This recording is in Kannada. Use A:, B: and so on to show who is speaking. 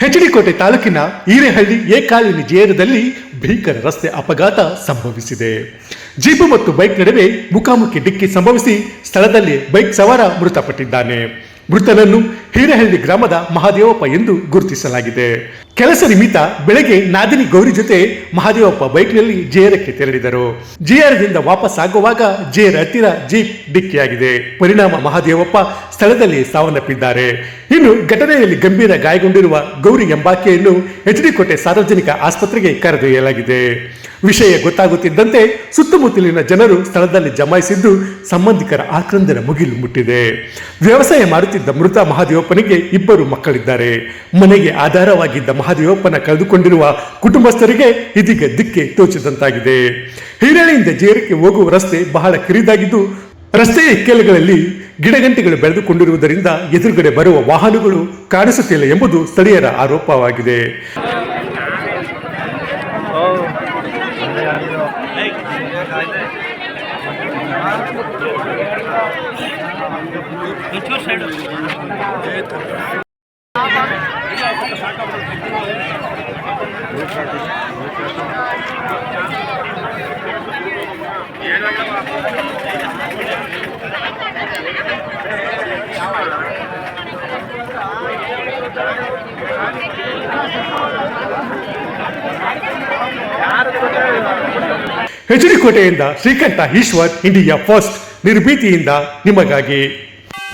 A: ಹೆಚಡಿಕೋಟೆ ತಾಲೂಕಿನ ಈರೆಹಳ್ಳಿ ಏಕಾಲಿನಿ ಜೇರದಲ್ಲಿ ಭೀಕರ ರಸ್ತೆ ಅಪಘಾತ ಸಂಭವಿಸಿದೆ. ಜೀಪು ಮತ್ತು ಬೈಕ್ ನಡುವೆ ಮುಖಾಮುಖಿ ಡಿಕ್ಕಿ ಸಂಭವಿಸಿ ಸ್ಥಳದಲ್ಲಿ ಬೈಕ್ ಸವಾರ ಮೃತಪಟ್ಟಿದ್ದಾನೆ. ಮೃತನನ್ನು ಹಿರೇಹಳ್ಳಿ ಗ್ರಾಮದ ಮಹಾದೇವಪ್ಪ ಎಂದು ಗುರುತಿಸಲಾಗಿದೆ. ಕೆಲಸ ನಿಮಿತ್ತ ಬೆಳಗ್ಗೆ ನಾದಿನಿ ಗೌರಿ ಜೊತೆ ಮಹಾದೇವಪ್ಪ ಬೈಕ್ನಲ್ಲಿ ಜೇರಕ್ಕೆ ತೆರಳಿದರು. ಜೇರದಿಂದ ವಾಪಸ್ ಆಗುವಾಗ ಜೇರ್ ಹತ್ತಿರ ಜೀಪ್ ಡಿಕ್ಕಿಯಾಗಿದೆ. ಪರಿಣಾಮ ಮಹಾದೇವಪ್ಪ ಸ್ಥಳದಲ್ಲಿ ಸಾವನ್ನಪ್ಪಿದ್ದಾರೆ. ಇನ್ನು ಘಟನೆಯಲ್ಲಿ ಗಂಭೀರ ಗಾಯಗೊಂಡಿರುವ ಗೌರಿ ಎಂಬಾಕೆಯನ್ನು ಕೋಟೆ ಸಾರ್ವಜನಿಕ ಆಸ್ಪತ್ರೆಗೆ ಕರೆದೊಯ್ಯಲಾಗಿದೆ. ವಿಷಯ ಗೊತ್ತಾಗುತ್ತಿದ್ದಂತೆ ಸುತ್ತಮುತ್ತಲಿನ ಜನರು ಸ್ಥಳದಲ್ಲಿ ಜಮಾಯಿಸಿದ್ದು ಸಂಬಂಧಿಕರ ಆಕ್ರಂದನ ಮುಗಿಲು ಮುಟ್ಟಿದೆ. ವ್ಯವಸಾಯ ಮಾಡುತ್ತಿದ್ದ ಮೃತ ಮಹಾದೇವಪ್ಪನಿಗೆ ಇಬ್ಬರು ಮಕ್ಕಳಿದ್ದಾರೆ. ಮನೆಗೆ ಆಧಾರವಾಗಿದ್ದ ಮಹಾದೇವಪ್ಪನ ಕಳೆದುಕೊಂಡಿರುವ ಕುಟುಂಬಸ್ಥರಿಗೆ ಇದೀಗ ದಿಕ್ಕೆ ತೋಚಿದಂತಾಗಿದೆ. ಹಿರೇಳಿಯಿಂದ ಜೇರಕ್ಕೆ ಹೋಗುವ ರಸ್ತೆ ಬಹಳ ಕಿರಿದಾಗಿದ್ದು, ರಸ್ತೆಯ ಇಕ್ಕೆಲಗಳಲ್ಲಿ ಗಿಡಗಂಟೆಗಳು ಬೆಳೆದುಕೊಂಡಿರುವುದರಿಂದ ಎದುರುಗಡೆ ಬರುವ ವಾಹನಗಳು ಕಾಣಿಸುತ್ತಿಲ್ಲ ಎಂಬುದು ಸ್ಥಳೀಯರ ಆರೋಪವಾಗಿದೆ. ಕೋಟೆಯಿಂದ ಶ್ರೀಕಂಠ ಈಶ್ವರ್ ಇಂಡಿಯಾ ಫಸ್ಟ್ ನಿರ್ಭೀತಿಯಿಂದ ನಿಮಗಾಗಿ.